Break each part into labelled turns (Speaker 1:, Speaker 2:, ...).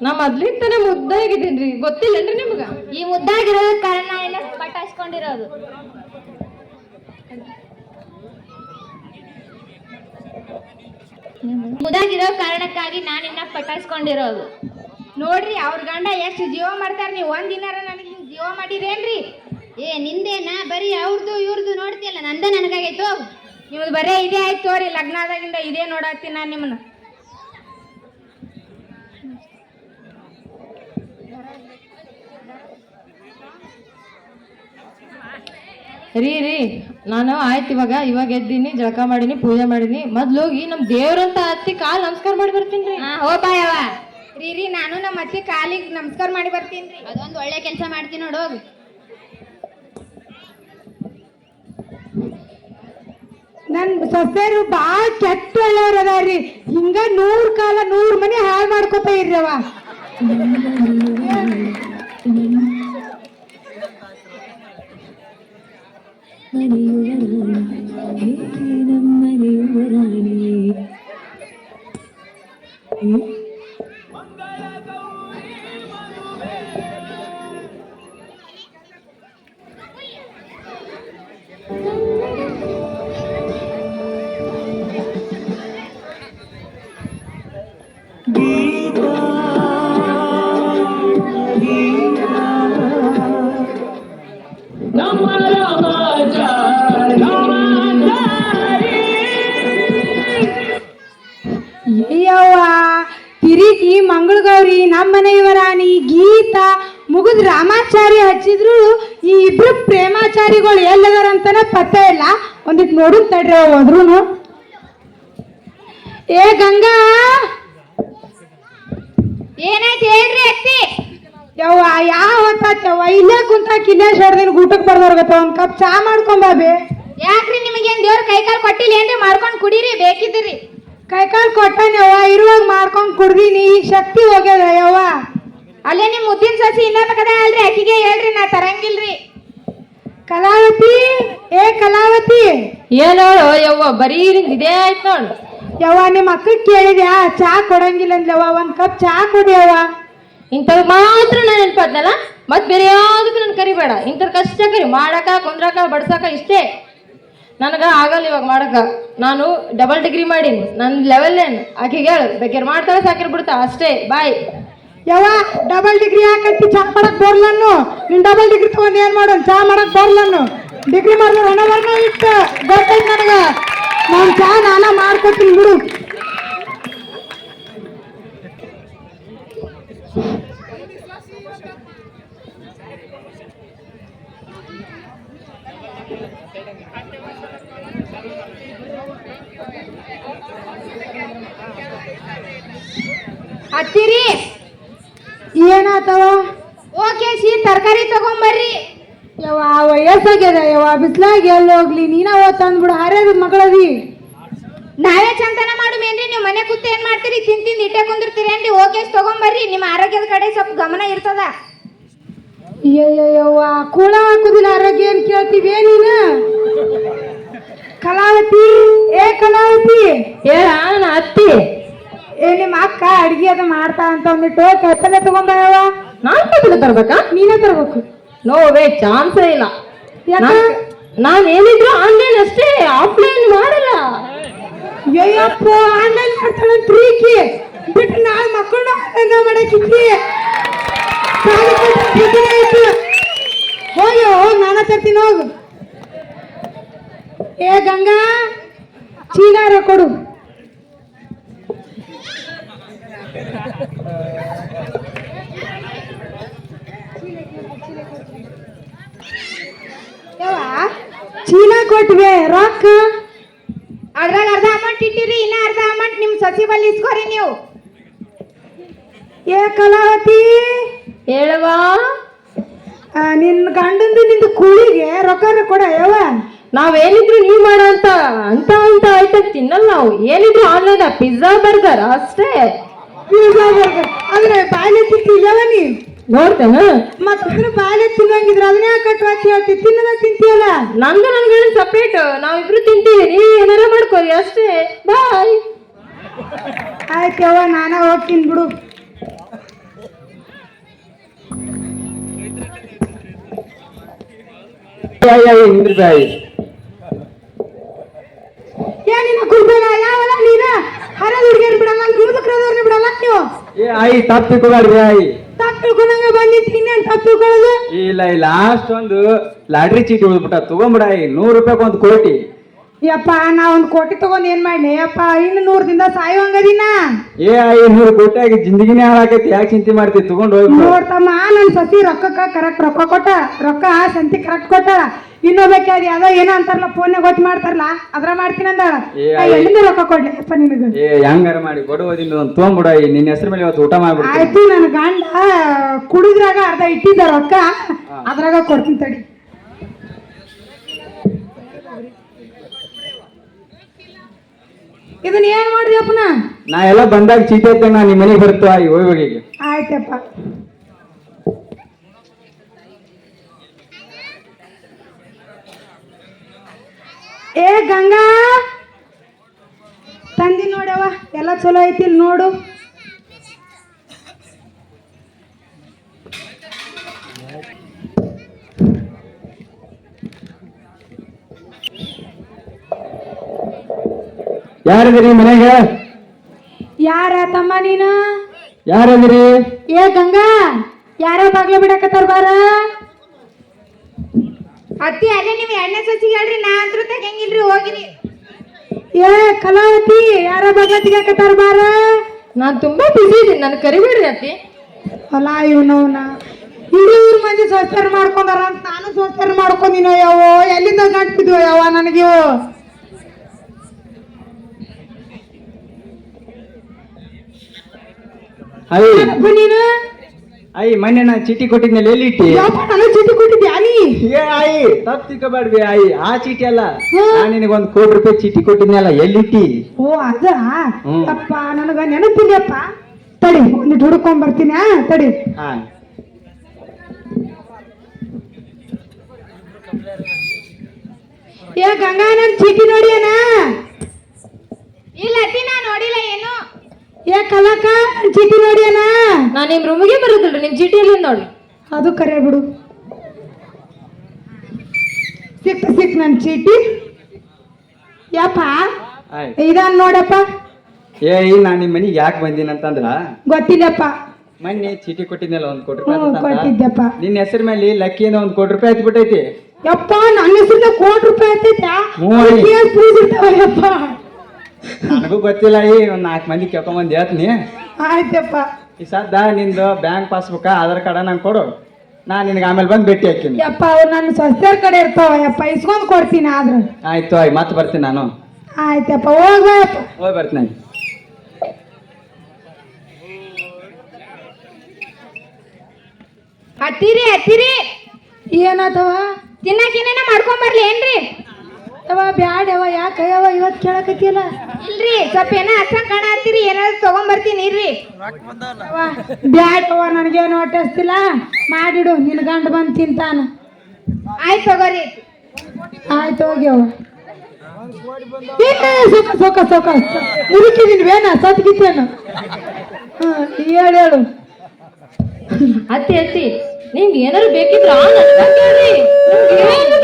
Speaker 1: ನಾ ಮೊದ್ಲಿಂದನೇ ಮುದ್ದಾಗಿದ್ದೀನಿ ಗೊತ್ತಿಲ್ಲೇನ್ರಿ ನಿಮ್ಗ?
Speaker 2: ಈ ಮುದ್ದಾಗಿರೋದ ಕಾರಣ ಏನ ಪಟಾಸ್ಕೊಂಡಿರೋದು ಮುದ್ದಾಗಿರೋ ಕಾರಣಕ್ಕಾಗಿ ನಾನಿನ್ನ ಪಟಾಯಿಸ್ಕೊಂಡಿರೋದು
Speaker 3: ನೋಡ್ರಿ ಅವ್ರ ಗಂಡ ಎಷ್ಟು ಜೀವ ಮಾಡ್ತಾರ ನೀವು ಒಂದ್ ದಿನಾರ ನನಗೆ ಹಿಂಗ್ ಜೀವ ಮಾಡಿರೇನ್ರಿ?
Speaker 2: ಏ ನಿಂದೇನ? ಬರೀ ಅವ್ರದ್ದು ಇವ್ರದ್ದು ನೋಡ್ತಿಯಲ್ಲ ನಂದೇ ನನಗಾಗೈತು?
Speaker 3: ನಿಮ್ದು ಬರೇ ಇದೇ ಆಯ್ತು ತೋರಿ ಲಗ್ನ ಆದಾಗಿಂದ ಇದೇ ನೋಡತ್ತೀನಿ ನಾನು ನಿಮ್ಮನ್ನ
Speaker 1: ರೀ ರೀ ನಾನು ಆಯ್ತು ಇವಾಗ ಇವಾಗ ಎದ್ದೀನಿ ಜಳಕ ಮಾಡೀನಿ ಪೂಜೆ ಮಾಡೀನಿ. ಮೊದ್ಲು ಹೋಗಿ ನಮ್ ದೇವ್ರಂತ ಹತ್ತಿ ಕಾಲ್ ನಮಸ್ಕಾರ ಮಾಡಿ ಬರ್ತೀನಿ ರೀ.
Speaker 2: ಹಾ ಬಾಯವ
Speaker 3: ರೀ ರೀ ನಾನು ನಮ್ಮ ಅತ್ತಿ ಕಾಲಿಗೆ ನಮಸ್ಕಾರ ಮಾಡಿ ಬರ್ತೀನಿ ರೀ.
Speaker 2: ಅದೊಂದು ಒಳ್ಳೆ ಕೆಲಸ ಮಾಡ್ತೀನಿ ನೋಡು ಹೋಗಿ.
Speaker 4: ನನ್ ಸೊಸೆರು ಬಾಳ ಕೆಟ್ಟ ಒಳ್ಳೆಯವ್ರ ಅದಾರ್ರಿ ಹಿಂಗ ನೂರ್ ಕಾಲ ನೂರ್ ಮನೆ ಹಾಳು ಮಾಡ್ಕೊತ ಇರ್ರವ കനിയുള്ളതാണ് ಅಯ್ಯವ್ವ ಮಂಗಳ ಮಂಗಳಗೌರಿ ನಮ್ಮ ಮನೆಯವರಾಣಿ ಗೀತಾ ಮುಗಿದ್ ರಾಮಾಚಾರಿ ಹಚ್ಚಿದ್ರು ಈ ಇಬ್ರು ಪ್ರೇಮಾಚಾರಿಗಳು ಎಲ್ಲದಾರ ಅಂತಾನೆ ಪತ್ತೆ ಇಲ್ಲ. ಒಂದಿಟ್ ನೋಡು ತಡ್ರಿ ಹೋದ್ರು ಏ ಗಂಗಾ!
Speaker 3: ಏನಾಯ್ತು ಹೇಳ್ರಿ ಅತ್ತಿ?
Speaker 4: ಯವ್ವ ಯಾವ ಹೊತ್ತಾತ್ಯವ್ವ ಇಲ್ಲೇ ಕುಂತ ಕಿಲ್ಲೇ ಶರ್ದಿನ ಊಟಕ್ಕೆ ಬರ್ದವ್ರಗತ್ತ ಒಂದ್ ಕಪ್ ಚಾ ಮಾಡ್ಕೊಂಬಾಬಿ
Speaker 3: ಯಾಕ್ರಿ ನಿಮಗೇನ್ ದೇವ್ರ ಕೈಕಾಲು ಕೊಟ್ಟಿಲ್ಲ ಏನ್ರಿ? ಮಾಡ್ಕೊಂಡು ಕುಡೀರಿ ಬೇಕಿದ್ರಿ
Speaker 4: ಕೈಕಾಲ್ ಕೊಟ್ಟನವ್ವ ಇರುವಾಗ ಮಾಡ್ಕೊಂಡು ಕುಡ್ದೀನಿ ಈಗ ಶಕ್ತಿ ಹೋಗ್ಯದ ಯವ್ವ.
Speaker 3: ಅಲ್ಲೇ ನಿಮ್ ಮುದ್ದಿನ ಸಸಿ ಇನ್ನೊಂದು ಅಲ್ರಿ ಆಕಿಗೆ ಹೇಳ್ರಿ ನಾ ತರಂಗಿಲ್ರಿ.
Speaker 4: ಕಲಾವತಿ ಏ ಕಲಾವತಿ.
Speaker 1: ಏನೋ ಯವ್ವ ಬರೀ ಇದೇ ಆಯ್ತು ನೋಡು.
Speaker 4: ಯವ್ವ ನಿಮ್ಮ ಅಕ್ಕ ಕೇಳಿದ್ಯಾ? ಚಾ ಕೊಡಂಗಿಲ್ಲ ಅಂದ್ಲವ್ವ ಒಂದ್ ಕಪ್ ಚಾ ಕುಡಿಯವ್ವ
Speaker 1: ಇಂಥವ್ ಮಾತ್ರ ನಾನು ನೆನ್ಪಾದ್ನಲ್ಲ? ಮತ್ ಬೇರೆ ಯಾವ್ದಕ್ಕೂ ನನ್ ಕರಿಬೇಡ. ಇಂಥದ್ ಕಷ್ಟ ಕರಿ ಮಾಡಕ ಕುಂದ್ರಕ ಬಡ್ಸಕ ಇಷ್ಟೇ. ನನಗ ಆಗಲ್ಲ ಇವಾಗ ಮಾಡಕ. ನಾನು ಡಬಲ್ ಡಿಗ್ರಿ ಮಾಡೀನಿ. ನನ್ನ ಲೆವೆಲ್ ಏನು? ಆಕಿಗೆ ಹೇಳು, ಬೇಕಾದ್ರೆ ಮಾಡ್ತಾಳೆ ಸಾಕಿರ್ ಬಿಡ್ತಾ ಅಷ್ಟೇ ಬಾಯ್
Speaker 4: ಯಾವ ಡಬಲ್ ಡಿಗ್ರಿ ಹಾಕಿ ಚಾ ಮಾಡಕ್ ಬರ್ಲನ್ನು ನೀನ್ ಡಬಲ್ ಡಿಗ್ರಿ ತಗೊಂಡ್ ಏನ್ ಮಾಡೋನ್ ಚಾ ಮಾಡಕ್ ಬರ್ಲನ್ನು ಡಿಗ್ರಿ ಮಾಡಿದ್ರೆ ಹಣ ಬರ್ನ ಇಟ್ಟು. ಗೊತ್ತೈತ್ ನನಗ. ನಾನು ಚಾ ನಾನ ಮಾಡ್ಕೊತೀನಿ ಬಿಡು
Speaker 3: ಹತ್ತಿರಿ
Speaker 4: ಏನಾತವ
Speaker 3: ಓಕೆ ಸಿ ತರಕಾರಿ ತಗೊಂಬರ್ರಿ
Speaker 4: ಯವ್ವ ವಯಸ್ಸಾಗ್ಯದ ಯವ್ವ ಬಿಸ್ಲಾಗ ಎಲ್ಲಿ ಹೋಗ್ಲಿ? ನೀನ ತಂದ್ಬಿಡು ಹರ್ಯದ ಮಗಳದಿ.
Speaker 3: ನಾವೇ ಚಂತನ ಮಾಡುಮೇನ್ರಿ ನೀವು ಮನೆ ಕೂತ್ ಏನ್ ಮಾಡ್ತೀರಿ? ತಿಂದ್ ತಿಂದ ಇಟ್ಟೆ ಕುಂದಿರ್ತೀರೇನ್ರಿ ಓಕೆ ತಗೊಂಬರ್ರಿ? ನಿಮ್ಮ ಆರೋಗ್ಯದ ಕಡೆ ಸ್ವಲ್ಪ ಗಮನ ಇರ್ತದ.
Speaker 4: ಅಯ್ಯಯ್ಯವ್ವ ಕೂಳ ಹಾಕುದಿಲ್ಲ ಆರೋಗ್ಯ ಏನ್ ಕೇಳ್ತೀವಿ? ನೀನ? ಕಲಾವತಿ. ಏ ಕಲಾವತಿ.
Speaker 1: ಹೇಳ ನಾ ಅತ್ತಿ.
Speaker 4: ಏ ನಿಮ್ಮ ಅಕ್ಕ ಅಡ್ಗೆ ಅದು ಮಾಡ್ತಾ ಅಂತ ಒಂದಿಟ್ಟು ಕೈಪಲ್ಯ ತಗೊಂಬಯವ
Speaker 1: ನಾನ್ ನಾನು ತರ್ಬೇಕಾ?
Speaker 4: ನೀನೇ ತರ್ಬೇಕು.
Speaker 1: ನೋವೇ ಚಾನ್ಸೇ ಇಲ್ಲ? ನಾನ್- ಏನಿದ್ರು ಆನ್ಲೈನ್ ಅಷ್ಟೇ ಆಫ್ಲೈನ್ ಮಾಡಲ್ಲ.
Speaker 4: ಅಯ್ಯಪ್ಪ ಆನ್ಲೈನ್ ಮಾಡ್ತಾಳಂತ್ರಿ ಪ್ರೀಕಿ ಬಿಟ್ಟು ನಾಳೆ ಮಕ್ಕಳನ್ನ ಆನ್ಲೈನ್ ಮಾಡಕ್ಕಿಕ್ಕಿ ಹೋಗಿ ಹೋಗಿ, ನಾನ ತರ್ತೀನಿ ಹೋಗು. ಏ ಗಂಗಾ ಚೀಲಾರ ಕೊಡು. ಚೀಲ ಕೊಟ್ವೆ ರೊಕ್ಕ
Speaker 3: ಅದ್ರಾಗ ಅರ್ಧ ಅಮೌಂಟ್ ಇಟ್ಟಿರಿ ಇನ್ನ ಅರ್ಧ ಅಮೌಂಟ್ ನಿಮ್ ಸಸಿ ಬಲ್ಲಿ ಇಸ್ಕೋರಿ ನೀವು.
Speaker 4: ಏ ಕಲಾವತಿ!
Speaker 1: ಹೇಳುವ
Speaker 4: ನಿನ್ನ ನಿನ್ ಗಂಡಂದು ನಿಂದು ಕೂಳಿಗೆ ರೊಕ್ಕ ಕೊಡ ಯಾವ
Speaker 1: ನಾವೇನಿದ್ರು ನೀವು ಮಾಡ ಅಂತ ಅಂತ ಅಂತ ಐಟಮ್ ತಿನ್ನಲ್ಲ ನಾವು. ಏನಿದ್ರು ಆನ್ಲೈನ್ ಪಿಜ್ಜಾ ಬರ್ಗರ್ ಅಷ್ಟೇ.
Speaker 4: ಪಿಜ್ಜಾ ಬರ್ಗರ್ ಅಂದ್ರೆ ಬಾಯ್ಲೆ ತಿಂತಿಲ್ಲವ ನೀ
Speaker 1: ನೋಡ್ತೇನ?
Speaker 4: ಮತ್ತೊಬ್ಬರು ಬಾಳೆ ತಿನ್ನಂಗಿದ್ರ ಅದನ್ನ ಯಾಕೆ ಕಟ್ಟುವ ಹೇಳ್ತಿ. ತಿನ್ನದ ತಿಂತೀವಲ್ಲ
Speaker 1: ನಂದು ನನ್ಗಳು ಸಪ್ರೇಟ್ ನಾವಿಬ್ರು ತಿಂತೀವಿ. ನೀ ಏನಾರ ಮಾಡ್ಕೋರಿ ಅಷ್ಟೇ. ಬಾಯ್
Speaker 4: ಆಯ್ತವ ನಾನ ಹೋಗ್ತೀನಿ ಬಿಡು. ಏನಿನ ಕುರ್ಬೇನ ಯಾವಲ್ಲ ನೀನ? ಹರದ ಹುಡುಗಿಯರ್ ಬಿಡಲ್ಲ ಕುರುದಕ್ರದವ್ರನ್ನ ಬಿಡಲ್ಲ ನೀವು?
Speaker 5: ಏ ಆಯಿ ತಪ್ಪಿ ಕೊಗಾಡ್ರಿ ಆಯಿ.
Speaker 4: ತಿಳ್ಕೊಂಡಂಗ ಬಂದಿತ್ತು ಇನ್ನೇನ್ ತಪ್ಪು
Speaker 5: ಇಲ್ಲ ಇಲ್ಲ ಒಂದು ಲಾಟ್ರಿ ಚೀಟಿ ಉಳ್ದ್ಬಿಟ್ಟ ತಗೊಂಬಿಡ ಈ ನೂರು ರೂಪಾಯಿ ಒಂದು ಕೋಟಿ
Speaker 4: ಯಪ್ಪ ನಾ ಒಂದ್ ಕೋಟಿ ತಗೊಂಡ್ ಏನ್ ಮಾಡ್ಲಿ? ಯಪ್ಪ ಇನ್ನು ನೂರ್ ದಿನ? ಸಾಯುವಂಗದಿನ
Speaker 5: ಏ ಐ ನೂರು ಕೋಟಿ ಆಗಿ ಜಿಂದಗಿನೇ ಹಾಳಾಕೈತಿ ಯಾಕೆ ಚಿಂತೆ ಮಾಡ್ತಿ? ತಗೊಂಡು ಹೋಗಿ
Speaker 4: ನೋಡ್ತಮ್ಮ ನನ್ ಸಸಿ ರೊಕ್ಕಕ್ಕ ಕರೆಕ್ಟ್ ರೊಕ್ಕ ಕೊಟ್ಟ ರೊಕ್ಕ ಸಂತಿ ಕರೆಕ್ಟ್ ಕೊಟ್ಟ. ಇನ್ನೊಬ್ಬಕ್ಕೆ ಅದ್ ಯಾವ್ದೋ ಏನೋ ಅಂತಾರಲ್ಲ ಫೋನ್ ಗೊತ್ತು ಮಾಡ್ತಾರಲ್ಲ ಅದ್ರ ಮಾಡ್ತೀನಿ ಅಂದಾಳ.
Speaker 5: ಏ,
Speaker 4: ನಾ ಎಲ್ಲಿಂದ ರೊಕ್ಕ ಕೊಡ್ಲಿ? ಅಪ್ಪ ನಿಮಗೆ
Speaker 5: ಏ ಹೆಂಗಾರ ಮಾಡಿ ಕೊಡುವುದಿಲ್ಲ ಒಂದು ತೊಗೊಂಬಿಡ ನಿನ್ನ ಹೆಸರು ಮೇಲೆ ಇವತ್ತು ಊಟ ಮಾಡ್ಬಿಡ್ತೀನಿ.
Speaker 4: ಆಯ್ತು ನನ್ನ ಗಂಡ ಕುಡಿದ್ರಾಗ ಅರ್ಧ ಇಟ್ಟಿದ್ದ ರೊಕ್ಕ ಅದ್ರಾಗ ಕೊಡ್ತೀನಿ ತಡಿ. ಇದನ್ನ ಏನ್ ಮಾಡ್ರಿ ಅಪ್ಪನ?
Speaker 5: ನಾ ಎಲ್ಲ ಬಂದಾಗ ಚೀಟಿ ಐತೆ ನಾ ನಿಮ್ಮ ಮನೆಗೆ ಬರ್ತಾ ಈ ಹೋಗಿ ಹೋಗಿ
Speaker 4: ಆಯ್ತಪ್ಪ. ಏ ಗಂಗಾ! ತಂದಿ ನೋಡವ ಎಲ್ಲ ಚಲೋ ಐತಿ ನೋಡು.
Speaker 5: ಯಾರಿದ್ರಿ ಮನೆಗೆ?
Speaker 4: ಯಾರ ತಮ್ಮ ನೀನು?
Speaker 5: ಯಾರಂದ್ರಿ
Speaker 4: ಏ ಗಂಗಾ ಯಾರ ಬಾಗ್ಲ ಬಿಡಕತ್ತಾರ ಬಾರ?
Speaker 3: ಅತ್ತಿ ಅಲ್ಲೇ ನೀವು ಎಣ್ಣೆ ಸಸಿ ಹೇಳ್ರಿ ನಾ ಅಂದ್ರೂ ತೆಗಂಗಿಲ್ರಿ ಹೋಗಿರಿ.
Speaker 4: ಏ ಕಲಾವತಿ ಯಾರ ಬಾಗ್ಲ ತೆಗಿಯಕತ್ತಾರ ಬಾರ?
Speaker 1: ನಾನು ತುಂಬಾ ಬಿಸಿ ಇದೀನಿ ನನ್ ಕರಿಬೇಡ್ರಿ ಅತ್ತಿ.
Speaker 4: ಹೊಲ ಇವನವನ. ಇಡೀ ಊರ್ ಮಂದಿ ಸಂಸ್ಕಾರ ಮಾಡ್ಕೊಂಡಾರ ಅಂತ ನಾನು ಸಂಸ್ಕಾರ ಮಾಡ್ಕೊಂಡಿನೋ ಯಾವ? ಎಲ್ಲಿಂದ ಗಂಟಿದ್ವು ಯಾವ ನನಗೆ?
Speaker 5: ಅಯ್ಯ
Speaker 4: ನೀನು?
Speaker 5: ಅಯ್ಯ ಮೊನ್ನೆ ನಾನು ಚೀಟಿ ಕೊಟ್ಟಿದ್ಮೇಲೆ ಎಲ್ಲಿ ಇಟ್ಟಿ
Speaker 4: ಯಪ್ಪ ನನಗೆ ಚೀಟಿ ಕೊಟ್ಟಿದ್ಯಾ ನೀ
Speaker 5: ಏ ಆಯಿ ತಪ್ಪು ಬಿ ಆಯಿ ಆ ಚೀಟಿ ಅಲ್ಲ.
Speaker 4: ಹ್ಮ್.
Speaker 5: ನಾ ನಿನಗೊಂದು ಕೋಟಿ ರೂಪಾಯಿ ಚೀಟಿ ಕೊಟ್ಟಿದ್ನಲ್ಲ ಎಲ್ಲಿಟ್ಟಿ?
Speaker 4: ಓ ಅದ?
Speaker 5: ಹ್ಮ್.
Speaker 4: ಅಪ್ಪ ನನಗ ನೆನಪಿಲ್ಲಪ್ಪ. ತಡಿ ಒಂದಿಟ್ಟು ಹುಡುಕೊಂಡ್ ಬರ್ತೀನಿ ಆ ತಡಿ.
Speaker 5: ಹಾ.
Speaker 4: ಏ ಗಂಗಾ ನನ್ ಚೀಟಿ ನೋಡಿಯನ?
Speaker 3: ಇಲ್ಲ ಅತ್ತಿ ನಾ ನೋಡಿಲ್ಲ ಏನು.
Speaker 4: ಏ ಕಲಾಕ ಚೀಟಿ ನೋಡಿ ನೋಡಿಯನ?
Speaker 1: ನಾನು ನಿಮ್ ರೂಮಿಗೆ ಬರೋದಿಲ್ರಿ ನಿಮ್ ಚೀಟಿ ಎಲ್ಲ ನೋಡ್ರಿ
Speaker 4: ಅದು ಕರೆ ಬಿಡು. ಸಿಕ್ ಸಿಕ್ ನನ್ ಚೀಟಿ. ಯಪ್ಪ
Speaker 5: ಆಯ್
Speaker 4: ಇದನ್ ನೋಡಪ್ಪ.
Speaker 5: ಏ ಈ ನಾ ನಿಮ್ಮ ಮನೆಗೆ ಯಾಕೆ ಬಂದೀನಿ ಅಂತಂದ್ರ?
Speaker 4: ಗೊತ್ತಿಲ್ಲಪ್ಪ.
Speaker 5: ಮೊನ್ನೆ ಚೀಟಿ ಕೊಟ್ಟಿದ್ನಲ್ಲ ಒಂದ್ ಕೋಟಿ ರೂಪಾಯಿ
Speaker 4: ಹ್ಞೂ. ಕೊಟ್ಟಿದ್ದಪ್ಪ.
Speaker 5: ನಿನ್ನ ಹೆಸರ ಮೇಲೆ ಲಕ್ಕಿಯಿಂದ ಒಂದ್ ಕೋಟಿ ರೂಪಾಯಿ ಹತ್ಬಿಟ್ಟೈತಿ
Speaker 4: ಯಪ್ಪ ನನ್ನ ಹೆಸರಿಂದ ಕೋಟಿ ರೂಪಾಯಿ ಆಗ್ತೈತಾ
Speaker 5: ಹ್ಞೂ ನನಗೂ ಗೊತ್ತಿಲ್ಲ ಈ ಒಂದ್ ನಾಲ್ಕು ಮಂದಿ ಕೇಳ್ಕೊಂಬಂದ್ ಹೇಳ್ತೀನಿ.
Speaker 4: ಆಯ್ತಪ್ಪ.
Speaker 5: ಈ ಸದ್ದ ನಿಂದು ಬ್ಯಾಂಕ್ ಪಾಸ್ಬುಕ್ ಆಧಾರ್ ಕಾರ್ಡ ನಂಗೆ ಕೊಡು. ನಾ ನಿನಗೆ ಆಮೇಲೆ ಬಂದು ಭೇಟಿ ಹಾಕ್ತೀನಿ.
Speaker 4: ಯಪ್ಪ ಅವ್ರು ನನ್ನ ಸ್ವಸ್ಥರ ಕಡೆ ಇರ್ತಾವ ಯಪ್ಪ ಇಸ್ಕೊಂಡ್ ಕೊಡ್ತೀನಿ ಆದ್ರೆ.
Speaker 5: ಆಯ್ತು ಆಯ್ ಮತ್ತೆ ಬರ್ತೀನಿ ನಾನು.
Speaker 4: ಆಯ್ತಪ್ಪ ಹೋಗ್ಬಾಯಪ್ಪ
Speaker 5: ಹೋಗಿ ಬರ್ತೀನಿ
Speaker 3: ಹತ್ತಿರಿ ಹತ್ತಿರಿ.
Speaker 4: ಏನಾತವ?
Speaker 3: ತಿನ್ನಕ್ ಏನೇನ ಮಾಡ್ಕೊಂಡ್ ಬರ್ಲಿ ಏನ್ರಿ?
Speaker 4: ಯವ ಬ್ಯಾಡ ಯಾಕೆ ಯಾಕ ಯವ ಇವತ್ತು ಕೇಳಕತ್ತಿಲ್ಲ
Speaker 3: ಇಲ್ರಿ ಸ್ವಲ್ಪ ಏನ ಹಚ್ಚಂಗ್ ಕಾಣತ್ತೀರಿ ಏನಾದ್ರು ತಗೊಂಬರ್ತೀನಿ ಇರ್ರಿ.
Speaker 4: ಯವ್ವ, ಬ್ಯಾಡವ್ವ ನನಗೇನು ಹೊಟ್ಟೆ ಹಸ್ತಿಲ್ಲ ಮಾಡಿಡು ನಿನ್ನ ಗಂಡ ಬಂದು ತಿಂತಾನ.
Speaker 3: ಆಯ್ತು ತಗೋರಿ.
Speaker 4: ಆಯ್ತು ಹೋಗ್ಯವ ಸುಖ ಸೊಕ ಸೊಕ ಸೊಕ ಮುದುಕಿದೀನಿ ಬೇನ ಸತ್ಗಿತ್ತೇನು ಹಾಂ ಹೇಳು ಹೇಳು.
Speaker 1: ಅತ್ತಿ ಅತ್ತಿ. ನಿಮ್ಗೆ ಏನಾರು ಬೇಕಿದ್ರೆ ಏನು.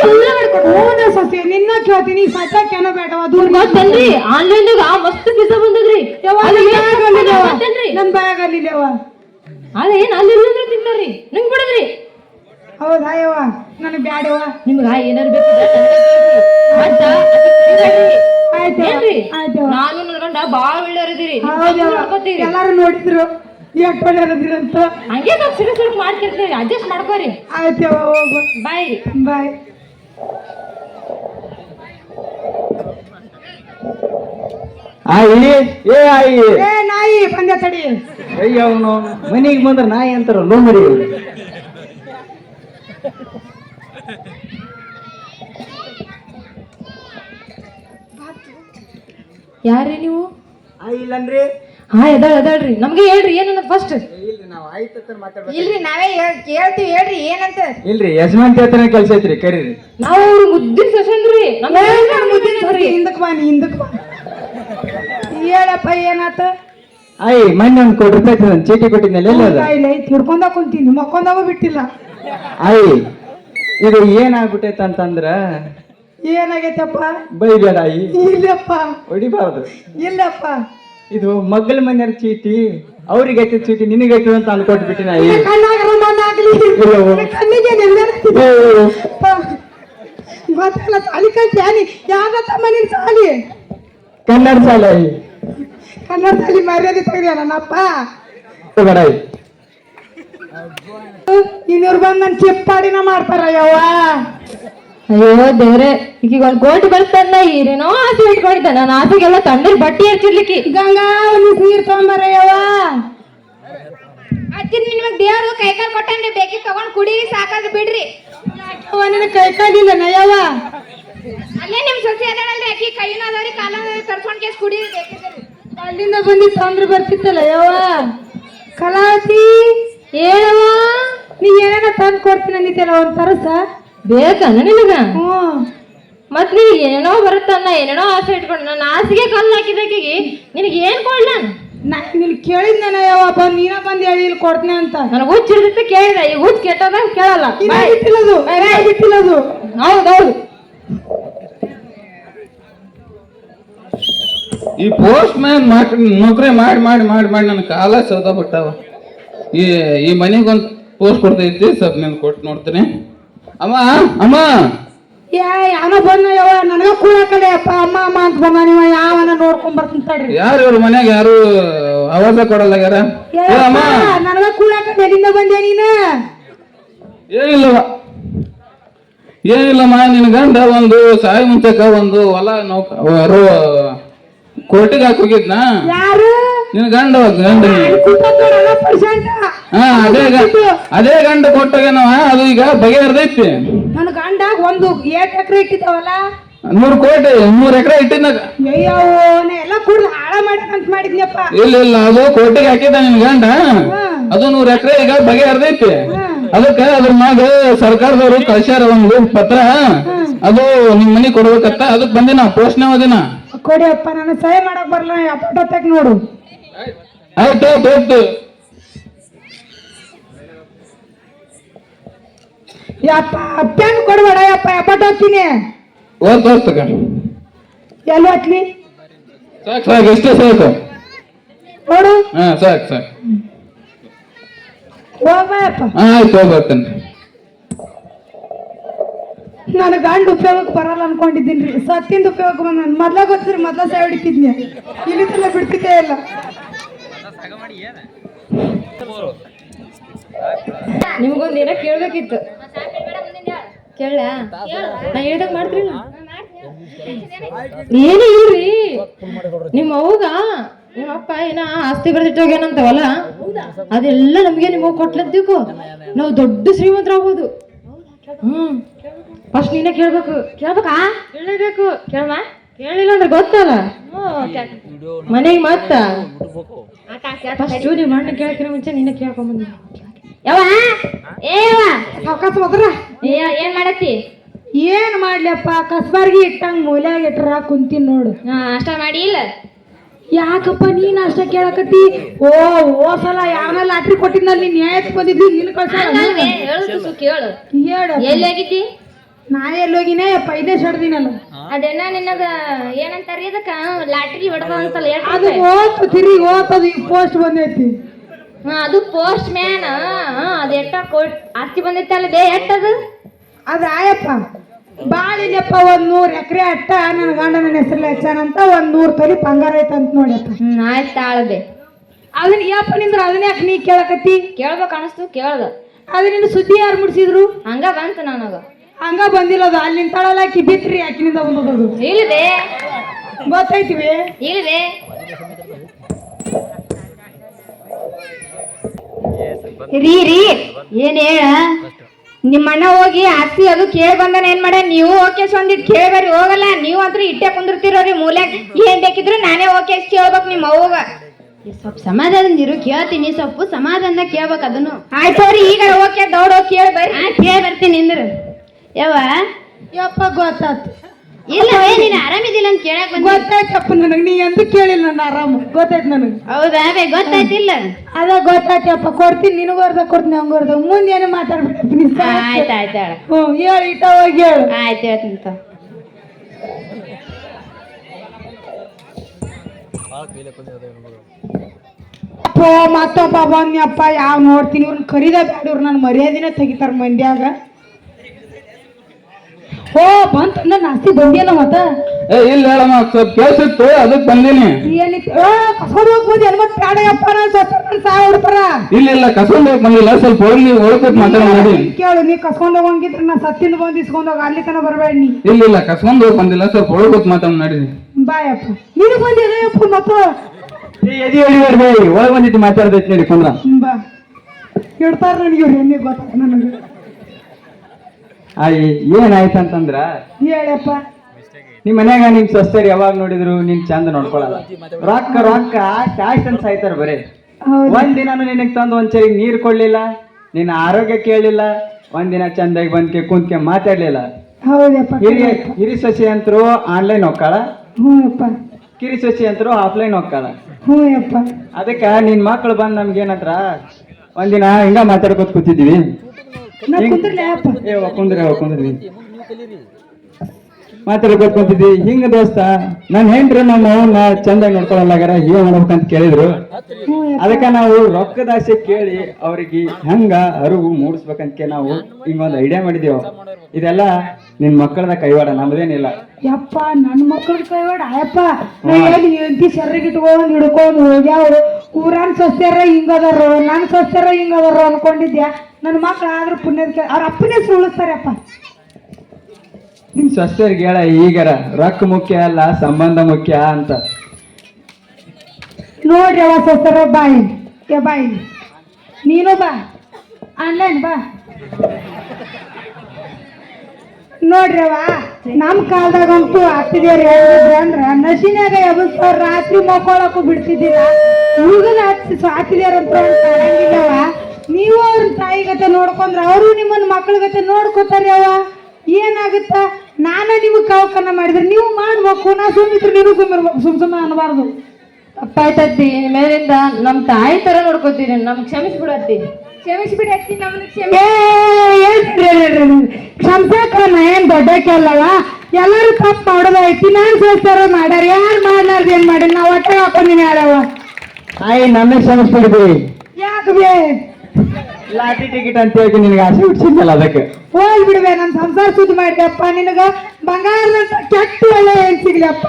Speaker 4: ಹೌದಾ. ಸೊಸೆ ನಿನ್ನ ಕೇಳ್ತೀನಿ ಸತ್ಯಕ್ಕೇನೋ ಬೇಡವ ದೂರ
Speaker 1: ಗೊತ್ತೇನ್ರಿ ಆನ್ಲೈನ್ದಾಗ ಮಸ್ತ್ ಪಿಜ್ಜಾ ಬಂದದ್ರಿ. ನನ್ ಬ್ಯಾಗ್ ಗೊತ್ತೇನ್ರಿ?
Speaker 4: ನನ್ನ
Speaker 1: ಏನ್ ಅಲ್ಲಿ ಇಲ್ಲಂದ್ರೆ ತಿಂತಾರ್ರಿ ನಂಗ್ ಬಿಡದ್ರಿ.
Speaker 4: ಹೌದಾ ಯವ್ವ? ನನಗೆ ಬ್ಯಾಡವ
Speaker 1: ನಿಮ್ಗ ಏನಾರು ಬೇಕಿದ್ರೆ.
Speaker 4: ಆಯ್ತು?
Speaker 1: ನಾನು ನನ್ನ ಗಂಡ ಬಾಳ ಒಳ್ಳೆಯವರಿದ್ದೀರಿ
Speaker 4: ಎಲ್ಲಾರು ನೋಡಿದ್ರು. ಎಷ್ಟು ಒಳ್ಳೆಯದಿರಂತ
Speaker 1: ಹಂಗೆ ಸ್ವಲ್ಪ ಸಿಡು ಸಿಡು ಅಡ್ಜಸ್ಟ್ ಮಾಡ್ಕೋರಿ.
Speaker 4: ಆಯ್ತು ಯವ್ವ ಹೋಗು.
Speaker 1: ಬಾಯ್
Speaker 4: ಬಾಯ್
Speaker 5: ಆಯಿ ಏ ಆಯಿ?
Speaker 4: ಏ ನಾಯಿ ಬಂದೆ ತಡಿ.
Speaker 5: ಅಯ್ಯ ಅವನು ಮನೆಗೆ ಬಂದ್ರೆ ನಾಯಿ ಅಂತಾರ ಲೋಮರಿ
Speaker 1: ಯಾರೇ ನೀವು?
Speaker 5: ಆಯಿ ಇಲ್ಲನ್ರಿ.
Speaker 1: ಹಾ ಎದಾಳ ಎದಾಳ್ರಿ ನಮ್ಗೆ ಹೇಳ್ರಿ ಏನನ್ನ ಫಸ್ಟ್
Speaker 5: ಇಲ್ರಿ ನಾವು ಆಯ್ತು ಮಾತಾಡ್ಬೇಕು
Speaker 3: ಇಲ್ರಿ ನಾವೇ ಹೇಳ್- ಕೇಳ್ತೀವಿ ಹೇಳ್ರಿ ಏನಂತ.
Speaker 5: ಇಲ್ರಿ ಯಜಮಾನ್ ಹತ್ರ ಕೆಲಸ ಐತ್ರಿ ಕರೀರಿ.
Speaker 1: ನಾವು ಅವ್ರ ಮುದ್ದಿನ ಸೊಸೆನ್ರಿ ಮುದ್ದಿನ
Speaker 4: ಸರಿ ಹಿಂದಕ್ ಬಾ ನೀ ಹಿಂದಕ್ ಬಾ. ಹೇಳಪ್ಪ ಏನಾತ
Speaker 5: ಅಯ್ಯ ಮೊನ್ನೆ ಒಂದು ಕೋಟಿ ರೂಪಾಯಿ ನನ್ ಚೀಟಿ ಕೊಟ್ಟಿದ್ನಲ್ಲ ಎಲ್ಲಿ ಅದ
Speaker 4: ಇಲ್ಲ ಇಲ್ಲ ಹಿಡ್ಕೊಂಡ ಕುಂತೀನಿ ಮಕ್ಕೊಂದಾಗ ಬಿಟ್ಟಿಲ್ಲ.
Speaker 5: ಅಯ್ಯ ಇದು ಏನಾಗ್ಬಿಟ್ಟೈತೆ ಅಂತಂದ್ರ
Speaker 4: ಏನಾಗೈತಪ್ಪ?
Speaker 5: ಬೈಬೇಡ ಈ
Speaker 4: ಇಲ್ಲಪ್ಪ.
Speaker 5: ಹೊಡಿಬಾರ್ದು.
Speaker 4: ಇಲ್ಲಪ್ಪ.
Speaker 5: ಇದು ಮಗ್ಗಲ ಮನೆಯವ್ರ ಚೀಟಿ ಅವ್ರಿಗೆ ಐತೆ ಚೀಟಿ ನಿನಗೆ ಐತೆ ಅಂತ ಅನ್ಕೊಟ್ಬಿಟ್ಟಿ ನಾ.
Speaker 4: ಕಣ್ಣಿಗೆ
Speaker 5: ಏ,
Speaker 4: ಗೊತ್ತಲ್ಲ ಸಾಲಿ ಸಾಲಿ
Speaker 5: ಕನ್ನಡ ಸಾಲ.
Speaker 4: ಕನ್ನಡ ಸಾಲಿ ಮರ್ಯಾದೆ ತೆಗೆದ ನನ್ನಪ್ಪ?
Speaker 5: ಬೇಡ ಈ.
Speaker 4: ಇನ್ನೂರು ಬಂದು ನನ್ನ ಚಿಪ್ಪಾಡಿನ ಮಾಡ್ತಾರ ಯವ್ವ
Speaker 1: ಅಯ್ಯೋ ದೇವ್ರೆ ಈಗ ಒಂದ್ ಕೋಟಿ ಬರ್ತಲ್ಲ ಏನೇನೋ ಆಸೆ ಇಟ್ಕೊಂಡಿದ್ದೆ ನಾನು. ಆಸೆಗೆಲ್ಲ ತಂಡಲ್ ಬಟ್ಟೆ ಹಚ್ಚಿರ್ಲಿಕ್ಕೆ.
Speaker 4: ಗಂಗಾ ಒಂದು ನೀರು ತೊಗೊಂಬರ ಯವ್ವ
Speaker 3: ಅತ್ತಿನ ನಿಮಗ್ ದೇವ್ರು ಕೈಕಾಲ್ ಕೊಟ್ಟನ್ರಿ ಬೇಕಿ ತಗೊಂಡ್ ಕುಡೀರಿ ಸಾಕಾದ್ ಬಿಡ್ರಿ.
Speaker 4: ಯವ್ವ ನಿನ್ನ ಕೈ ಕಾಲಿಲ್ಲ ನಯವ್ವ
Speaker 3: ಅಲ್ಲೇ ನಿಮ್ ಸೊಸೆ ಅದಾಳಲ್ರಿ ಆಕಿ ಕೈನ ಅದಾವ್ರಿ ಕಾಲ ತರ್ಸ್ಕೊಂಡ್ ಕೇಸ್ ಕುಡೀರಿ
Speaker 4: ಅಲ್ಲಿಂದ ಬಂದಿ ತೊಂದ್ರೆ ಬರ್ತಿತ್ತಲ್ಲ ಯವ್ವ? ಕಲಾವತಿ
Speaker 1: ಏನವ
Speaker 4: ನೀ ಏನೇನ ತಂದ್ ಕೊಡ್ತೀನಿ ಅಂದಿತ್ತಲ್ಲ ಒಂದ್ ತರಸ
Speaker 1: ಬೇಕನ್ನ ನಿನಗ.
Speaker 4: ಹ್ಞೂ.
Speaker 1: ಮತ್ ನೀ ಏನೇನೋ ಬರುತ್ತನ್ನ ಏನೇನೋ ಆಸೆ ಇಟ್ಕೊಂಡು ನನ್ನ ಆಸೆಗೆ ಕಲ್ಲು ಹಾಕಿದ್ದಕ್ಕಿಗೆ ನಿನಗೆ ಏನ್ ಕೊಡ್ಲ ನಾನು?
Speaker 4: ನಾ ಇಲ್ಲಿ ಕೇಳಿದ್ನ ಯಾವ ಬಂದ್ ನೀನ ಬಂದು ಹೇಳಿ ಇಲ್ಲಿ ಕೊಡ್ತೀನಿ ಅಂತ.
Speaker 1: ನನಗೆ ಹುಚ್ಚ ಹಿಡಿದಿತ್ತು ಕೇಳಿದೆ ಈಗ ಹುಚ್ಚ ಕೆಟ್ಟದ ಕೇಳಲ್ಲ.
Speaker 4: ಬಿಟ್ಟಿಲ್ಲದು ಬಿಟ್ಟಿಲ್ಲದು
Speaker 1: ಹೌದೌದು.
Speaker 6: ಈ ಪೋಸ್ಟ್ ಮ್ಯಾನ್ ನೌಕರಿ ಮಾಡಿ ಮಾಡಿ ಮಾಡಿ ಮಾಡಿ ನನ್ನ ಕಾಲ ಸೌದ ಬಿಟ್ಟಾವ. ಈ ಈ ಮನೆಗೊಂದು ಪೋಸ್ಟ್ ಕೊಡ್ತೈತಿ ಸ್ವಲ್ಪ ನಾನು ಕೊಟ್ಟು ನೋಡ್ತೀನಿ. ಅಮ್ಮ ಅಮ್ಮ.
Speaker 4: ಯಾ ಯಾನ ಬಂದ ಯವ್ವ ನನಗ ಕೂಡಕಡೆ ಅಪ್ಪ ಅಮ್ಮ ಅಮ್ಮ ಅಂತ ಬಂದ ನೀವ ಯಾವನ ನೋಡ್ಕೊಂಡ್ ಬರ್ತೀನಿ ತಡ್ರಿ.
Speaker 6: ಯಾರು ಇವ್ರ ಮನ್ಯಾಗ? ಯಾರು ಆವಾಜ ಕೊಡಲ್ಲ ಯಾರ? ಏ ಅಮ್ಮ.
Speaker 4: ನನಗ ಕೂಡಕಡೆ ಎಲ್ಲಿಂದ ಬಂದೆ ನೀನು?
Speaker 6: ಏನಿಲ್ಲವ. ಏನಿಲ್ಲಮ್ಮ ನಿನ್ನ ಗಂಡ ಒಂದು ಸಾಯಿ ಮುಂಚೆಕ ಒಂದು ಹೊಲ ನೌಕ ಕೋರ್ಟಿಗೆ ಹಾಕೋಗಿದ್ನಾ ಹೋಗಿದ್ನ?
Speaker 4: ಯಾರು?
Speaker 6: ನಿನ್ನ ಗಂಡ ಗಂಡ ಹಾ ಅದೇ ಅದೇ ಗಂಡ ಕೊಟ್ಟೋಗ್ಯಾನವ ಅದು ಈಗ ಬಗೆಹರ್ದೈತಿ.
Speaker 4: ನನ್ನ ಗಂಡ ಒಂದು ಏಟ್ ಎಕರೆ ಇಟ್ಟಿದ್ದಾವಲ್ಲ?
Speaker 6: ನೂರು ಕೋಟಿ ಮೂರ್ ಎಕರೆ
Speaker 4: ಅಯ್ಯವೋನೆ ಎಲ್ಲ ಕುಡ್ದು ಹಾಳ ಮಾಡಿದ್ನಪ್ಪ.
Speaker 6: ಇಲ್ಲ ಇಲ್ಲ ಅದು ಕೋಟಿಗೆ ಹಾಕಿದ ನಿನ್ ಗಂಡ. ಅದು ನೂರ್ ಎಕರೆ ಈಗ ಬಗೆಹರ್ದೈತಿ. ಅದಕ್ಕ ಅದ್ರ ಮ್ಯಾಗ ಸರ್ಕಾರದವರು ಕಳ್ಸ್ಯಾರ ಒಂದು ಪತ್ರ. ಅದು ನಿಮ್ ಮನಿ ಕೊಡ್ಬೇಕತ್ತ ಅದಕ್ ಬಂದಿನ ಪೋಷಣೆ ಓದಿನ
Speaker 4: ಕೊಡಿಯಪ್ಪ ನಾನು ಸಹಾಯ ಮಾಡಕ್ ಬರಲ್ಲ ತೆಗ್ ನೋಡು.
Speaker 6: ಆಯ್ತು ದೊಡ್ಡ
Speaker 4: ಯಪ್ಪ ಪೆನ್ ಕೊಡ್ಬೇಡ ಯಪ್ಪ ಎಬ್ಬಟ್
Speaker 6: ಹೋಗ್ತೀನಿ. ಒಂದ್ ದೋಸ್ತ
Speaker 4: ಎಲ್ಲಿ ಹತ್ಲಿ
Speaker 6: ಸಾಕ್ ಸಾಕ್ ಇಷ್ಟೇ ಸಾಕು.
Speaker 4: ನೋಡು.
Speaker 6: ಹಾ ಸಾಕ್ ಸಾಕ್.
Speaker 4: ಹೋಗ್ಬಯಪ್ಪ
Speaker 6: ಹಾ ಆಯ್ತು ಹೋಗ್ ನನ್ನ
Speaker 4: ನಾನು ಗಂಡ ಉಪಯೋಗಕ್ಕೆ ಬರಲ್ಲ ಅನ್ಕೊಂಡಿದ್ದೀನಿ ರೀ. ಸತ್ತಿಂದ ಉಪಯೋಗ ಬಂದ ಮೊದ್ಲ ಗೊತ್ತಿರಿ ಮೊದ್ಲ ಸೈ ಹೊಡಿತಿದ್ನಿ. ತಲೆ ಬಿಡ್ತಿದ್ದೇ ಇಲ್ಲ.
Speaker 1: ನಿಮ್ಗೊಂದ್ ಏನ ಕೇಳ್ಬೇಕಿತ್ತು. ಕೇಳ ನಾ ಹೇಳ್ದಾಗ ಮಾಡ್ತೀರಿ ಏನು ಇಲ್ರಿ? ನಿಮ್ಮ ಅವ್ಗ, ನಿಮ್ಮ ಏನ ಆಸ್ತಿ ಬರ್ದಿಟ್ಟೋಗ್ಯಾನಂತವಲ್ಲ ಅದೆಲ್ಲ ನಮ್ಗೆ ನಿಮಗೆ ಕೊಟ್ಲದ್ದಿಕ್ಕು. ನಾವು ದೊಡ್ಡ ಶ್ರೀಮಂತರಾಗ್ಬೋದು. ಹ್ಮ್. ಫಸ್ಟ್ ನೀನೇ ಕೇಳ್ಬೇಕು. ಕೇಳ್ಬೇಕಾ? ಕೇಳಬೇಕು. ಕೇಳಮ್ಮ ಕೇಳಿಲ್ಲ ಅಂದ್ರೆ ಗೊತ್ತಲ್ಲ? ಮನೆಗೆ ಮತ್ತ ಫಸ್ಟ್ ನಿಮ್ಮ ಅಣ್ಣ ಕೇಳಕ್ಕಿನ ಮುಂಚೆ ನಿನ್ನ ಕೇಳ್ಕೊಂಬಂದ.
Speaker 3: ಯವ್ವ? ಏ ಯವ್ವ?
Speaker 4: ಸಾವ್ಕಾಸ ಹೋದ್ರ?
Speaker 3: ಏನ್ ಮಾಡತ್ತಿ?
Speaker 4: ಏನ್ ಮಾಡ್ಲಪ್ಪ ಕಸ್ಬಾರ್ಗಿ ಇಟ್ಟಂಗ್ ಮೂಲ್ಯಾಗ ಇಟ್ರ ಕುಂತೀನಿ ನೋಡು.
Speaker 3: ಹಾ ಅಷ್ಟ ಮಾಡಿ ಇಲ್ಲ?
Speaker 4: ಯಾಕಪ್ಪ ನೀನ್ ಅಷ್ಟ ಕೇಳಕತ್ತಿ? ಓ ಓ ಸಲ ಯಾವನ ಲಾಟ್ರಿ ಕೊಟ್ಟಿದ್ನಲ್ಲಿ ನ್ಯಾಯಕ್ಕೆ ಬಂದಿದ್ವಿ ನಿನ್ ಕಳ್ಸ
Speaker 3: ಕೇಳು. ಹೇಳು. ಸುಖಿ
Speaker 4: ನಾ ಎಲ್ಲೋಗಿನೇ ಪೈಲೆ ಸಡ್ದಿನಲ್ಲ
Speaker 3: ಅದೇನ ನಿನಗ ಏನಂತಾರ ಇದಕ್ಕ? ಲಾಟ್ರಿ ಹೊಡೆದ ಅಂತಲ್ಲ
Speaker 4: ಅದು? ಓತು ತಿರುಗಿ ಓತದು ಈ ಪೋಸ್ಟ್ ಬಂದೈತಿ.
Speaker 3: ಹಾ ಅದು ಪೋಸ್ಟ್ ಮ್ಯಾನ್ ಅದು ಎಟ್ಟ ಕೋಟ್ ಆಸ್ತಿ ಬಂದೈತಲ್ಲ ಬೇ ಎಟ್ಟದು?
Speaker 4: ಅದ ಆಯಪ್ಪ. ಬಾಳಿಲ್ಲಪ್ಪ ಒಂದ್ ನೂರ್ ಎಕರೆ ಅಟ್ಟ ನನ್ನ ಗಂಡನ ನನ್ನ ಹೆಸರಲ್ಲಿ ಹಚ್ಚಾನಂತ ಒಂದ್ ನೂರ್ ತೊಲಿ ಬಂಗಾರ ಐತಂತ ನೋಡಿ
Speaker 3: ಹ್ಮ್ ಆಯ್ತು ತಾಳಬೆ
Speaker 4: ಅದನ್ನ ಯಪ್ಪ ನಿಂದ್ರ ಅದನ್ನ ಯಾಕೆ ನೀ ಕೇಳಕತ್ತಿ?
Speaker 3: ಕೇಳ್ಬೇಕು ಅನಸ್ತು ಕೇಳ್ದ.
Speaker 4: ಅದ ನಿನ್ನ ಸುದ್ದಿ ಯಾರು ಮುಡ್ಸಿದ್ರು?
Speaker 3: ಹಂಗ ಬಂತು ನನಗ.
Speaker 4: ಹಂಗ ಬಂದಿಲ್ಲ ಅದು ಅಲ್ಲಿ ನಿಂತಾಳಲ್ಲ ಆಕಿ ಬಿತ್ರಿ ಆಕಿನಿಂದ ಬಂದದದು
Speaker 3: ಇಲ್ವೇ?
Speaker 4: ಗೊತ್ತೈತಿವಿ
Speaker 3: ಇಲ್ವೇ? ರೀ ರೀ ಏನ್ ಹೇಳ? ನಿಮ್ಮ ಅಣ್ಣ ಹೋಗಿ ಆಸ್ತಿ ಅದು ಕೇಳಿ ಬಂದನ ಏನ್ ಮಾಡ ನೀವು ಓಕೆ ಒಂದಿಟ್ ಕೇಳಿ ಬರ್ರಿ ಹೋಗಲ್ಲ. ನೀವು ಅಂದ್ರೆ ಇಟ್ಟೆ ಕುಂದಿರ್ತಿರೋರಿ ಮೂಲೆ ಏನ್ ಬೇಕಿದ್ರು ನಾನೇ ಓಕೆ ಕೇಳ್ಬೇಕು ನಿಮ್ಮ ಅವ್ವಗ. ಸ್ವಲ್ಪ ಸಮಾಧಾನದಿಂದ ಇರು ಕೇಳ್ತೀನಿ ಸ್ವಲ್ಪ ಸಮಾಧಾನ ಕೇಳ್ಬೇಕು ಅದನ್ನು. ಆಯ್ತು ಅವ್ರಿ ಈಗ ಓಕೆ ದೌಡ್ ಹೋಗಿ ಕೇಳಿ ಬರ್ರಿ. ಕೇಳಿ ಬರ್ತೀನಿ ನಿಂದ್ರ. ಯಾವ
Speaker 4: ಯಪ್ಪ ಗೊತ್ತಾತು.
Speaker 2: ಇಲ್ಲವೇ ನೀನು ಆರಾಮಿದಿಲ್ಲ ಅಂತ ಕೇಳಕ್ ಬಂದಿ.
Speaker 4: ಗೊತ್ತಾಯ್ತಪ್ಪ ನನಗೆ ನೀ ಎಂದು ಕೇಳಿಲ್ಲ ನನ್ನ ಆರಾಮ? ಗೊತ್ತಾಯ್ತು ನನಗೆ.
Speaker 2: ಹೌದಾ? ಬೇ ಗೊತ್ತಾಯ್ತಿಲ್ಲ.
Speaker 4: ಅದ ಗೊತ್ತಾಯ್ತಪ್ಪ ಕೊಡ್ತೀನಿ ನಿನಗೂ ಅರ್ಧ ಕೊಡ್ತೀನಿ ಹಂಗ ಅರ್ಧ. ಮುಂದೆ ಏನು ಮಾತಾಡ್ಬಿಟ್ಟು ನೀ
Speaker 2: ಆಯ್ತು ಆಯ್ತು ಹೇಳ.
Speaker 4: ಹ್ಞೂ ಹೇಳು ಇಟ್ಟ ಹೋಗಿ ಹೇಳು.
Speaker 2: ಆಯ್ತು ಹೇಳ್ತೀನಿ ತ.
Speaker 4: ಅಪ್ಪ ಮತ್ತೊಬ್ಬ ಬಂದ್ಯಪ್ಪ ಯಾವ ನೋಡ್ತೀನಿ ಇವ್ರನ್ನ ಕರಿದ ಬ್ಯಾಡ ಇವ್ರು ನನ್ನ ಮರ್ಯಾದಿನ ತೆಗಿತಾರ ಮಂದ್ಯಾಗ ಓ ಬಂತ ನನ್ನ ಆಸ್ತಿ ಮತ್ತ?
Speaker 6: ಏ ಇಲ್ಲ ಹೇಳಮ್ಮ ಸ್ವಲ್ಪ ಕೇಳ್ಸಿತ್ತು ಅದಕ್ಕೆ ಬಂದೀನಿ. ಇಲ್ಲ ಇಲ್ಲ ಕಸ್ಕೊಂಡ್ ಹೋಗಕ್ ಬಂದಿಲ್ಲ ಸ್ವಲ್ಪ ಮಾತಾಡ
Speaker 4: ಕೇಳು ನೀ ಕಸ್ಕೊಂಡು ಹೋಗಂಗಿದ್ರೆ ನಾ ಸತ್ತಿಂದ ಬಂದು ಇಸ್ಕೊಂಡ್ ಹೋಗ ಅಲ್ಲಿ ತನಕ ಬರಬೇಡ ನೀ.
Speaker 6: ಇಲ್ಲ ಇಲ್ಲ ಕಸ್ಕೊಂಡ್ ಬಂದಿಲ್ಲ ಸ್ವಲ್ಪ
Speaker 4: ಬಾಯಪ್ಪ ನೀನು ಬಂದಿದೆಯಪ್ಪ ಮತ್ತ?
Speaker 5: ಎದಿ ಒಳಗೆ ಬಂದಿತ್ತು ಮಾತಾಡ್ದೈತಿ ನೋಡಿ ಕುಂದ್ರ.
Speaker 4: ಬಾ. ಇಡ್ತಾರ ನನಗೆ ಇವ್ರು ಎಣ್ಣೆ ಗೊತ್ತ ನನಗೆ?
Speaker 5: ಆಯ್ ಏನಾಯ್ತು ಅಂತಂದ್ರ?
Speaker 4: ಹೇಳಪ್ಪ.
Speaker 5: ನಿಮ್ ಮನ್ಯಾಗ ನಿಮ್ ಸ್ವಸ್ಥರು ಯಾವಾಗ ನೋಡಿದ್ರು ನಿನ್ ಚಂದ ನೋಡ್ಕೊಳಲ್ಲ. ರೊಕ್ಕ ರೊಕ್ಕ ಕ್ಯಾಶ್ ಅಂತ ಸಾಯ್ತಾರ ಬರೀ.
Speaker 4: ಒಂದಿನಾನು
Speaker 5: ಒಂದ್ ದಿನಾನು ನಿನಗ್ ತಂದು ಒಂದ್ ಸರಿ ನೀರ್ ಕೊಡ್ಲಿಲ್ಲ ನಿನ್ನ ಆರೋಗ್ಯ ಕೇಳಲಿಲ್ಲ ಒಂದಿನ ಚಂದಾಗಿ ಬಂದ್ಕೆ ಕುಂತ್ಕೆ ಮಾತಾಡ್ಲಿಲ್ಲ. ಹಿರಿಯ ಹಿರಿ ಸಸಿ ಅಂತರು ಆನ್ಲೈನ್ ಹೋಗ್ಕಾಳ ಕಿರಿ ಸಸಿ ಅಂತರು ಆಫ್ಲೈನ್ ಹೋಗ್ಕಾಳ ಅದಕ್ಕ ನಿನ್ ಮಕ್ಳು ಬಂದ್ ನಮ್ಗೆ ಏನಂದ್ರ ಒಂದಿನ ಹಿಂಗ ಮಾತಾಡ್ಕೊತ ಕೂತಿದ್ವಿ. ಮಾತಾಡ್ಕೊತ ಕುಂತಿದ್ವಿ ಹಿಂಗ ದೋಸ್ತ ನನ್ ಹೆಂಡ್ರು ನಮ್ಮ ಅವನ್ನ ಚಂದಾಗಿ ನೋಡ್ಕೊಳಲ್ಲಾಗಾರ ಏನ್ ಮಾಡ್ಬೇಕಂತ ಕೇಳಿದ್ರು. ಅದಕ್ಕೆ ನಾವು ರೊಕ್ಕದ ಆಸೆ ಕೇಳಿ ಅವ್ರಿಗೆ ಹೆಂಗ ಅರಿವು ಮೂಡಿಸ್ಬೇಕಂತ ನಾವು ಹಿಂಗೊಂದು ಐಡಿಯಾ ಮಾಡಿದೀವಿ. ಇದೆಲ್ಲ ನಿನ್ ಮಕ್ಕಳದ ಕೈವಾಡ ನಮ್ದೇನಿಲ್ಲ.
Speaker 4: ಯಪ್ಪ ನನ್ನ ಮಕ್ಕಳ ಕೈವಾಡ ಅಯ್ಯಪ್ಪ. ಸರ್ರಿಗೆ ಇಟ್ಕೊಂಡು ಹಿಡ್ಕೊಂಡು ಹೋಗ್ಯಾವ ಊರಾನ್ ಸಸ್ಯರ ಹಿಂಗದಾರ ನನ್ನ ಸಸ್ಯರ ಹಿಂಗದಾರ ಅನ್ಕೊಂಡಿದ್ಯಾ? ನನ್ನ ಮಕ್ಳು ಆದ್ರೂ ಪುಣ್ಯದ ಅವ್ರ ಅಪ್ಪನೇ ಸುಳಿಸ್ತಾರಪ್ಪ
Speaker 5: ನಿಮ್ ಸಸ್ಯರಿಗೆ ಹೇಳ ಈಗರ ರೊಕ್ಕ ಮುಖ್ಯ ಅಲ್ಲ ಸಂಬಂಧ ಮುಖ್ಯ ಅಂತ.
Speaker 4: ನೋಡ್ರಿ ಅವ ಸಸ್ಯರ ಬಾಯಿ ಏ ಬಾಯಿ ನೀನು ಬಾ. ಆನ್ಲೈನ್ ಬಾ. ನೋಡ್ರಿ ನಮ್ ಕಾಲದಾಗಂತೂ ಅತ್ತಿದೇವ್ರು ಹೇಳಿದ್ರು ಅಂದ್ರ ನಶಿನಾಗ ಎಬಸ್ತಾರ ರಾತ್ರಿ ಮಕ್ಕೊಳಕ್ಕೂ ಬಿಡ್ತಿದ್ದಿಲ್ಲ. ಹುಡುಗನ ಹತ್ತಿ ಸಾಕಿದೇವ್ರ ಅಂತ ಕಾಣಂಗಿಲ್ಲವ ನೀವು ಅವ್ರ ತಾಯಿ ಗತೆ ನೋಡ್ಕೊಂಡ್ರ ಅವರು ನಿಮ್ಮನ್ನ ಮಕ್ಕಳ ಗತೆ ನೋಡ್ಕೋತಾರ ಅವ ಏನಾಗುತ್ತ? ನಾನು ನಿಮಗೆ ಕಾವಕನ್ನ ಮಾಡಿದ್ರೆ ನೀವು ಮಾಡ್ಬೇಕು. ನಾ ಸುಮ್ಮಿದ್ರೆ ನೀವು ಸುಮ್ಮಿರ್ಬೇಕು ಸುಮ್ ಸುಮ್ಮನೆ ಅನ್ನಬಾರ್ದು
Speaker 1: ತಪ್ಪಾಯ್ತತ್ತಿ. ಮೇಲಿಂದ ನಮ್ಮ ತಾಯಿ ತರ ನೋಡ್ಕೋತೀನಿ ನಮ್ಗೆ ಕ್ಷಮಿಸ್ಬಿಡತ್ತಿ.
Speaker 3: ಕ್ಷಮಿಸ್ಬಿಡಿ ಅತ್ತಿ ನಮ್ಮನ್ನ ಕ್ಷಮಿ
Speaker 4: ಕ್ಷಮ್ಸಕ್ಕ ನಾ ಏನ್ ದೊಡ್ಡ ಅಲ್ಲವ ಎಲ್ಲರೂ ತಪ್ಪು ಮಾಡೋದೈತಿ ನಾನ್ ಸೇರ್ತಾರ ಮಾಡ್ಯಾರ? ಯಾರು ಮಾಡ್ಲಾರ್ದ ಏನ್ ಮಾಡಿ ನಾ ಹೊಟ್ಟೆ ಹಾಕೊಂಡಿನಿ ಯಾರವ?
Speaker 5: ಆಯ್ ನನ್ನ ಶ್ರಮಿಸ್ಬಿಡ್ರಿ
Speaker 4: ಯಾಕೆ ಬೇ
Speaker 5: ಲಾಟಿ ಟಿಕೆಟ್ ಅಂತ ಹೇಳಿ ನಿನಗೆ ಆಸೆ ಹುಡ್ಸಿದ್ನಲ್ಲ ಅದಕ್ಕೆ.
Speaker 4: ಹೋಗಿ ಬಿಡುವೆ ನನ್ನ ಸಂಸಾರ ಸುದ್ದಿ ಮಾಡಿದೆಪ್ಪ ನಿನಗ ಬಂಗಾರದಂತ ಕೆಟ್ಟ ಒಳ್ಳೆ ಏನ್ ಸಿಗ್ಲಪ್ಪ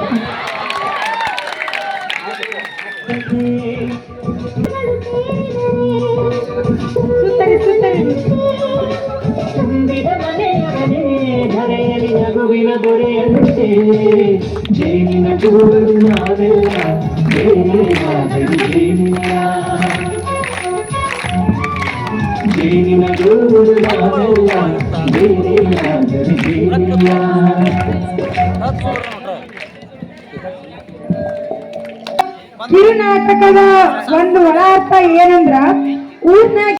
Speaker 4: ಕಿರುನಾಟಕದ ಒಂದು ಒಳ ಅರ್ಥ ಏನಂದ್ರ ಊರ್ನಾಗ